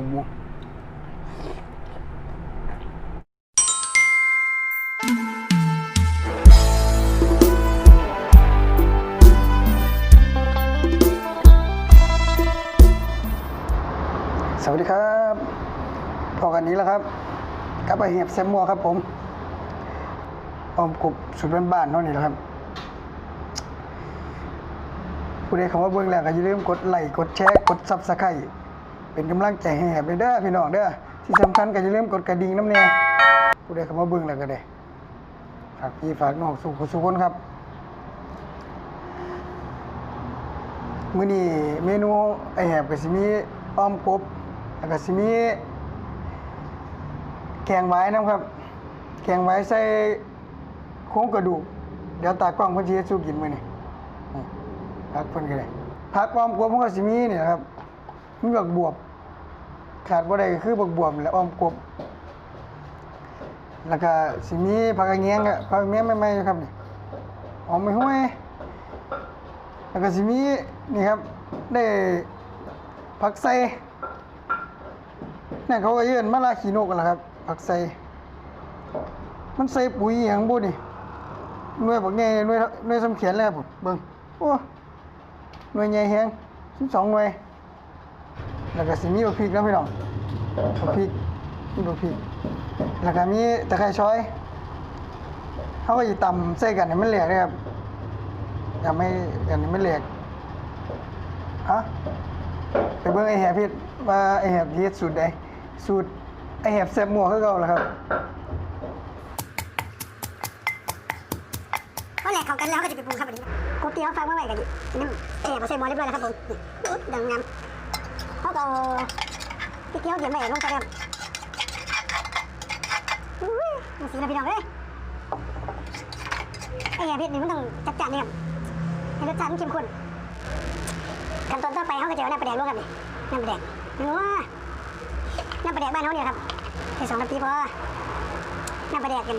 ูสวัสดีครับพอกันนี้แล้วครับกับไอเห็บแซมมัวครับผมออมกบสุดบ้านๆเท่านี้แหละครับผู้ใดคำว่าเบื้องแรกก็อย่าลืมกดไลค์กดแชร์ กดซับสไครต์ เป็นกำลังใจให้แหบเด้อพี่น้องเด้อที่สำคัญก็อย่าลืมกดกระดิ่งน้ำเนี่ยผู้ใดคำว่าเบื้องแล้วก็ได้ฝากพี่ฝากน้องสุขสุขคนครับมื้อนี้เมนูไอแหบก็สิมีอ้อมกบแล้วก็สิมีแกงไว้นะครับ แกงไว้ใส่โครงกระดูก เดี๋ยวตากล้องเพิ่นสิเฮ็ดสู้กินมื้อนี้พักเพิ่นก็ได้พักความกลัวมันก็สิมีนี่นะครับมีบักบวบ ขาดบ่ได้ก็คือบักบวบนี่และอ้อมกบ แล้วก็สิมีผักกระเงี้ยงอะผักกระเงี้ยงใหม่ๆอยู่ครับนี่หอมไม่ห้วย แล้วก็สิมีนี่ครับได้ผักไส้นั่เขาก็เยื่นมะลาขีโนกกันละครับผักไส้มันใส่ปุ๋ยอหย่างบ่นี่หน่วยบักใหญ่หน่วยหน่วยสำเขียนแล้วผมเบิ่งโอ้หน่วยใหญ่แฮง12หน่วย แล้วก็สิมีบักพริกนะพี่น้องบักพริกมีบักพริกแล้วก็มีตะไคร้ช้อยเขาก็สิตำใส่กันให้มันแหลกนะครับอย่าไม่กันให้มันแหลกฮะไปเบิ่งไอ้แหบเฮ็ดว่าไอ้แหบเฮ็ดสูตรใดสูตรไอ้แหบแซ่บหมัวคือเก่าล่ะครับก็แหลกเข้ากันแล้วก็จะไปปรุงครับวันนี้กูเตรียมฟังมาไว้กันนี่เอ๋มาใส่หม้อเรียบร้อยแล้วครับผมดังงาม เขาก็เอาพี่เกี๊ยวเดียวไม่ลงไปครับอุ้ยมันสีนะพี่น้องเอ้ยไอ้เหี้ยเพชรนี่มันต้องจัดจ้านเนี่ยครับให้รสชาติมันเข้มข้นขั้นตอนต่อไปเขาก็จะเอาน้ำปลาแดกลงครับนี่น้ำปลาแดกนัวน้ำปลาแดกบ้านเขาเนี่ยครับแค่สองนาทีพอน้ำปลาแดกกัน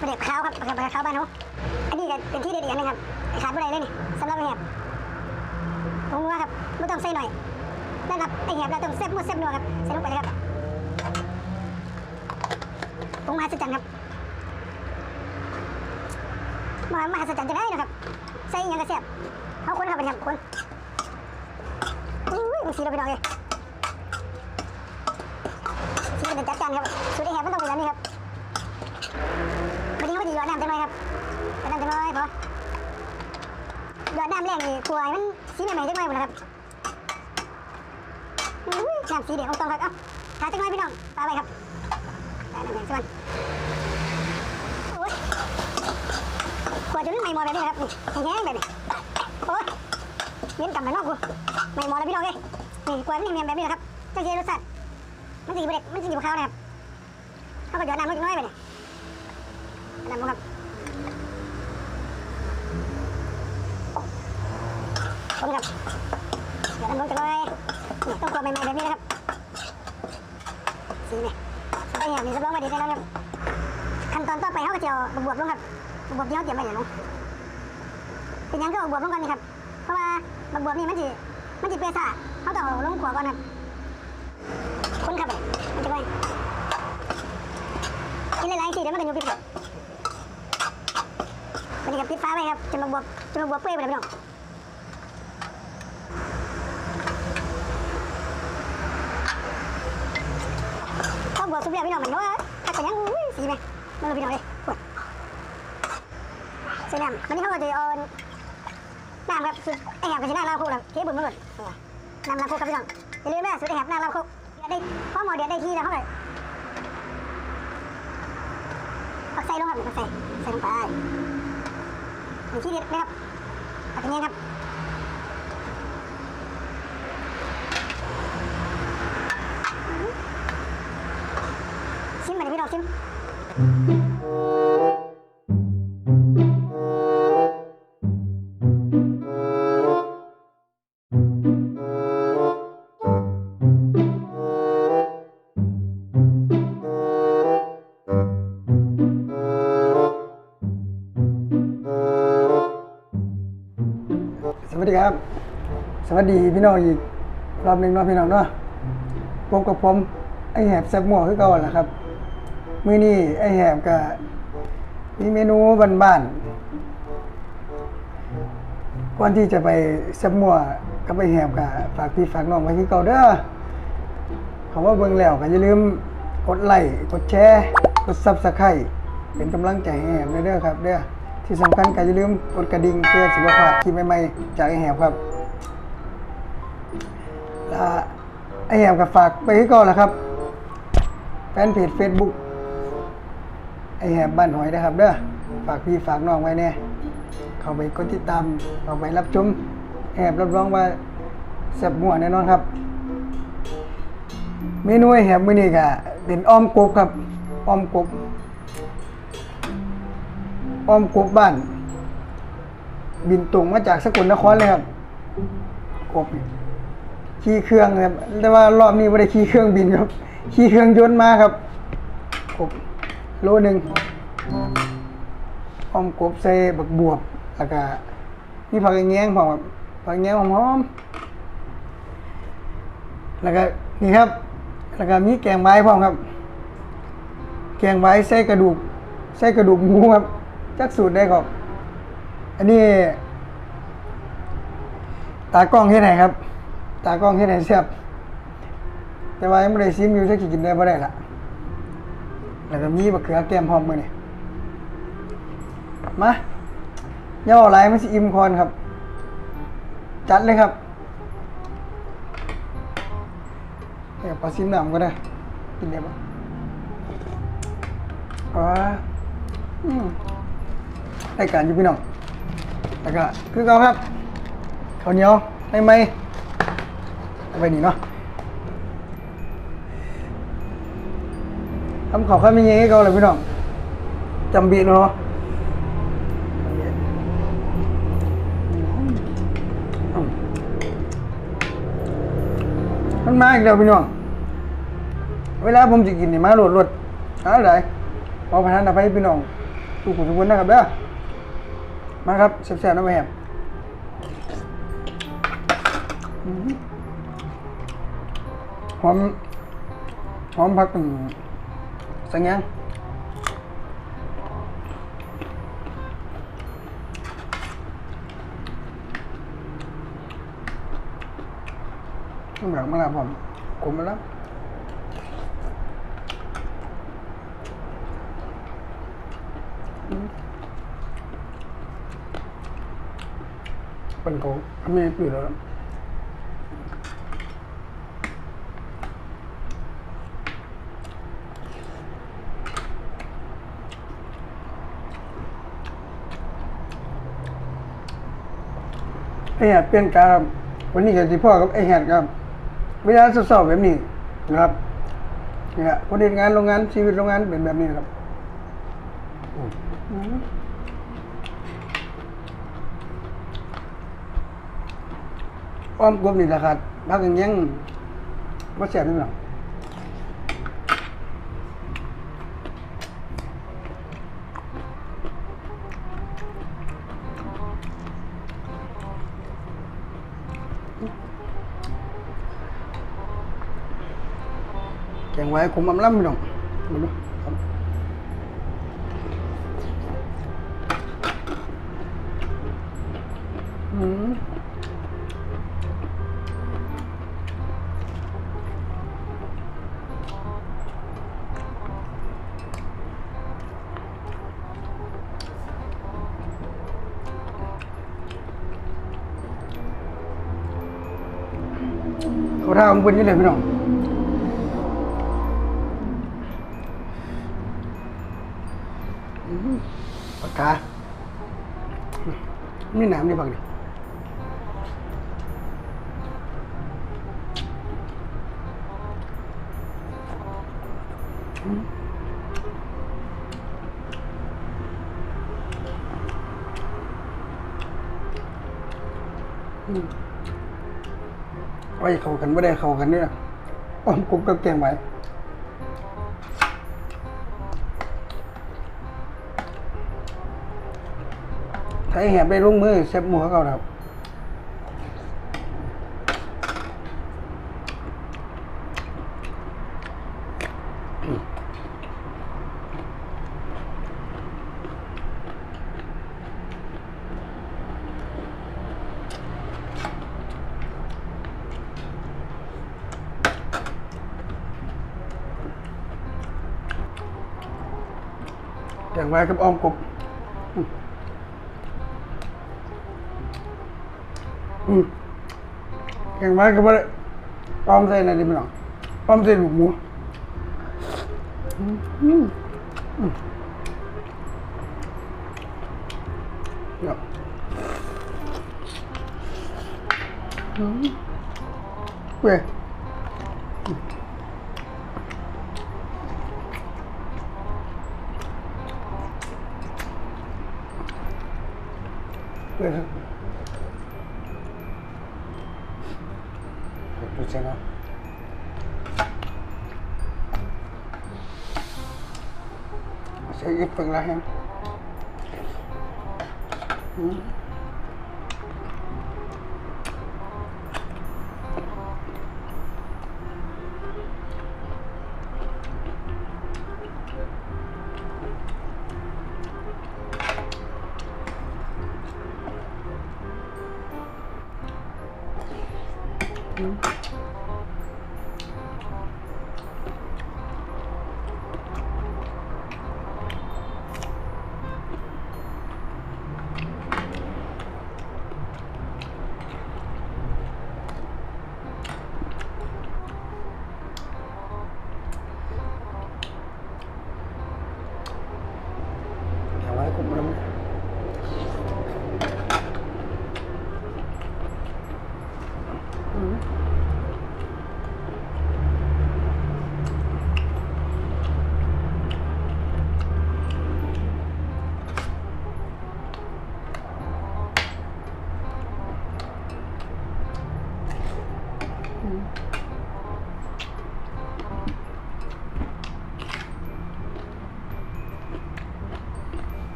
ปลาแดกขาวครับปลาแดกขาวบ้านเขาอันนี้ก็เป็นที่เด็ดอีกอันนึงครับขาดไม่ได้เลยนี่สำหรับไอ้แหบผมว่าครับไม่ต้องใส่หน่อย นะครับไอ้แหบเราต้องเซฟมือเซฟนัวครับใส่ลงไปเลยครับผมมหัศจรรย์ครับมามหัศจรรย์จะได้นะครับ ใส่ยังกระเสียบเอาคนครับเป็นครับคนอุ้ยมันสีเราไปหน่อยเลยสีเป็นจัดจานครับสูตรไอ้แหบมันต้องเป็นแบบนี้ครับวันนี้เขาจะหยอดน้ำจังไหมครับก็นั่นจะน้อยพอหยอดน้ำแรงนี่กลัวให้มันสีใหม่ๆจังหน่อยหมดนะครับ อุ้ยน้ำสีเดียวต้องครับ เอ้าถ่ายจังหน่อยพี่น้องตาไปครับตาน้ำแดงส่วนโอ้ยกลัวจะไม่ไม้หมอแบบนี้ครับนี่แห้งๆแบบนี้โอ้ยเย็นกลับมานอกกูไม้หมอแล้วพี่น้องเอ้ยนี่กลัวมันเนียนแบบนี้นะครับจังสีรสชาติมันสีบเด็กมันสีขาวนะครับเขาก็หยอดน้ำเลงจังน้อยไปเนี่ยน้ำมันครับผมครับเดี๋ยวทำลงจะเลย ต้องกรอบใหม่ๆแบบนี้นะครับสีนี่สไปอย่างนี้รับรองว่าดีแน่นอนครับขั้นตอนต่อไปเขาก็จะเอาบวบลงครับบวบที่เขาเตรียมไว้อย่างลงเป็นยังก็เอาบวบลงก่อนนี่ครับเพราะว่าบวบนี่มันจะมันจะเปรซ่าเขาต้องลงขวก่อนครับคนครับเลยมันจะไปกินหลายๆทีเดี๋ยวมันก็อยู่พิษครับวันนี้กับปิดฟ้าไว้ครับจนบวบจนบวบเปื่อยไปเลยพี่น้อง ต้องบอกสุดแล้วพี่น้องมันว่าถ้าจะยังสีไหมมันเลยพี่น้องเลยปวดเสียน้ำวันนี้เขาก็จะเอาน้ำครับสุดไอแหบกับสีหน้าลาวโคกครับเทบุญมาหมดน้ำลาวโคกครับพี่น้องอย่าลืมนะสุดไอแหบน้ำลาวโคกเดือดได้พอหมอเดือดได้ที่แล้วเขาเลยปักใส่ลงครับปักใส่ใส่ลงไปอย่างที่เด็ดนะครับปักเงี้ยครับ วัสดีพี่น้องอีกรอบหนึ่งเนาะพี่น้องเนาะพบกับผมไอแหบแซ่บหมัวคือเก่าแหละครับมื้อนี้ไอแหบก็มีเมนูบ้านๆก่อนที่จะไปแซ่บหมัวกับไอแหบก็ฝากพี่ฝากน้องไว้คือเก่าเด้อเขาว่าเบิ่งแล้วก็อย่าลืมกดไลค์กดแชร์กด Subscribe เป็นกำลังใจให้แหบเด้อครับเด้อที่สำคัญก็อย่าลืมกดกระดิ่งเพื่อสิบ่พลาดคลิปใหม่ๆจากไอแหบครับ ไอแหมกับฝากไปให้ก่อนนะครับแฟนเพจ Facebook ไอแหมบ้านหอยนะครับ เด้อฝากพี่ฝากน้องไว้เนี่ยเข้าไปกดติดตามเข้าไปรับชมแหบรับรองว่าแซ่บมั่วแน่นอนครับ เมนูไอแหบมื้อนี้ก็เป็นอ้อมกบครับอ้อมกบอ้อมกบบ้าน บินตรงมาจากสกลนครเลยครับกบนี่ ขี่เครื่องครับแต่ว่ารอบนี้ไม่ได้ขี่เครื่องบินครับขี่เครื่องยนต์มาครับกบโลหนึ่งอ้อมกบใส่บักบวบแล้วก็มีผักแงงพร้อมครับผักแงงหอมๆแล้วก็นี่ครับ แล้วก็มีแกงไม้พร้อมครับ แกงไม้ใส่กระดูกใส่กระดูกหมูครับจักสูตรได้ครับ อันนี้ ตากล้องที่ไหนครับ ตากล้องที่ไหนเสียบแต่ว่ายังไม่ได้ซิมอยู่จะกินได้บ่ได้ละแล้วก็มีบักเขือแก้มพร้อมมือนี่มาย่ออะไรมันสิอิ่มคอนครับ จัดเลยครับเดี๋ยวปลาซิมน้ำก็ได้ กินได้ปะอ๋ออืมรายการอยู่พี่น้องแล้วก็คือเก่าครับข้าวเหนียวไม่ไหม ไปนี่เนาะทำขอข้ามีเงี้ยให้เขาเลยพี่น้องจำบีเนาะมันมาอีกแล้วพี่น้อง เวลาผมจะกินนี่มาโหลดรถอะไรขอประทานอภัยพี่น้องทุกคนทุกคนนะครับเด้อมาครับแซ่บๆนะแม่อืมห อมหอมผักอืมสังยังต้องแบบมาแล้วผมกลมมาแล้วอืมเป็นเขาไม่เปลี่ยนแล้ว ไอแหดเปลี่ยนการครับวันนี้กับที่พ่อกับไอแหดครับเวลาสอบแบบนี้นะครับนี่ยคนเรียนงานโรงงานชีวิตโรงงานเป็นแบบนี้นะครับอ้อมกลมนี่แหละครับพักอย่างยังว่าแสบนี่หรอ งไว้ขมอำล้ำพี่น้องมาดูครับอืมเขาท่าของเพิ่นนี่เลยพี่น้อง ปากกามีน้ำนี่บังดิอืมไว้เข้ากันไม่ได้เข้ากันเนี่ยอ้อมกบกับแกงไว้ ใก่แหบไปลงมือเซฟหมูเขาครับอย่างไว้กับอ้อมกบ อืมแกงไว้กับอะไรอ้อมใส่อะไรดีมั้งอ้อมใส่ลูหมูอืมอืมอืมเนาะอืมเว้ย? Saya Seguí con la gente. Mm-hmm.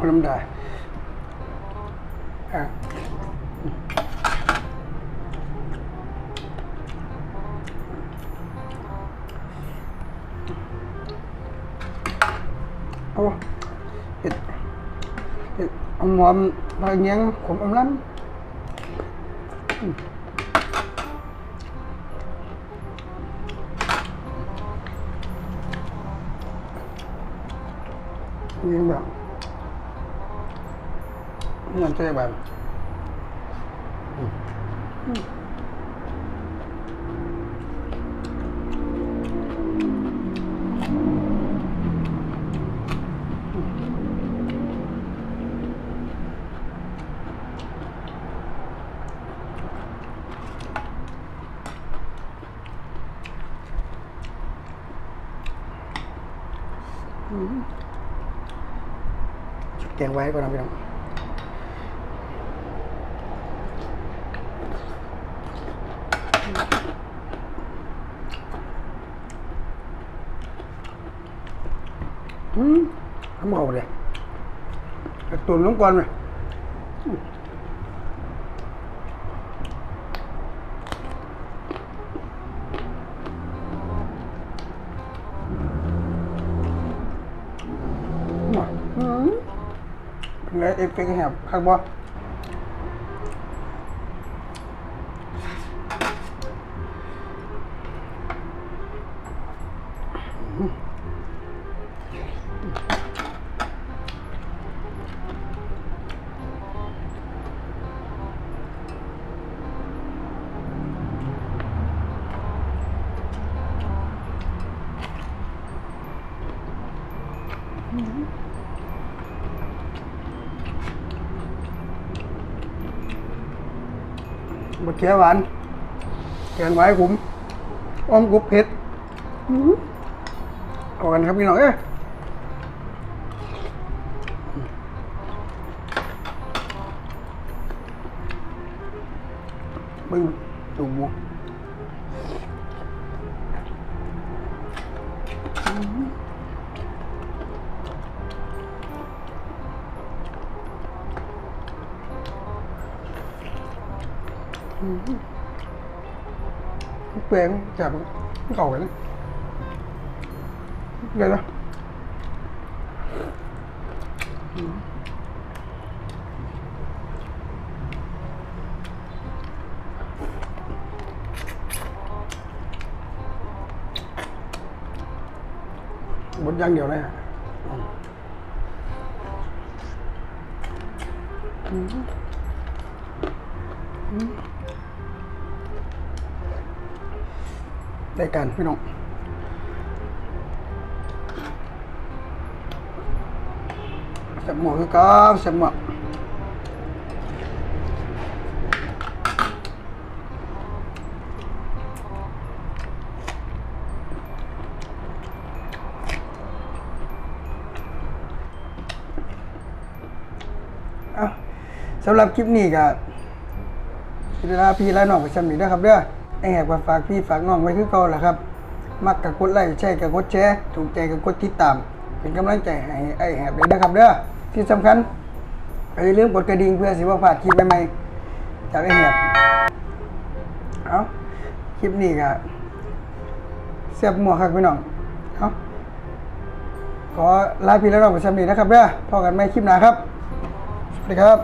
Put there. Uh, โอ้เห็ดเห็ดหอมบางอย่างผมอมล้ำแบบ。 À. Ô, thịt, thịt, ông ngọm, hơi nhăn, cũng ấm lắm. Ừ. Nhưng mà Ngon cho các bạn Kèn quay coi nào không Ừ, không màu này tuần lắm con này Ừ. Lấy em cái hẹp khác bao một ké bạn kèn ไว้ผมอ้อมกบเผ็ดอื้อหือเอากันครับพี่น้องเอ้ยมึง เปรี้ยงแต่เก่ากันเลยนะบดย่างเดียวเลยอืมอืม ได้กันพี่น้องสับหมวกคือกับสับหมวกสำหรับคลิปนี้ก็เวลาพี่และน้องไปชมนี้นะครับเด้อ แหกมาฝากพี่ฝากน้องไว้คือเก่าแหละครับ มักกับกดไลค์แชร์กับกดแชร์ ถูกใจกับกดติดตาม เป็นกำลังใจให้ไอแหบเลยนะครับเด้อ ที่สำคัญอย่าลืมกดกระดิ่งเพื่อสิว่าพลาดคลิปใหม่ๆจากไอแหบเอาคลิปนี้ก็เสียบหมวกครับพี่น้องเอาขอลาพี่และน้องไปชมนี้นะครับเด้อพอกันใหม่คลิปหน้าครับ สวัสดีครับ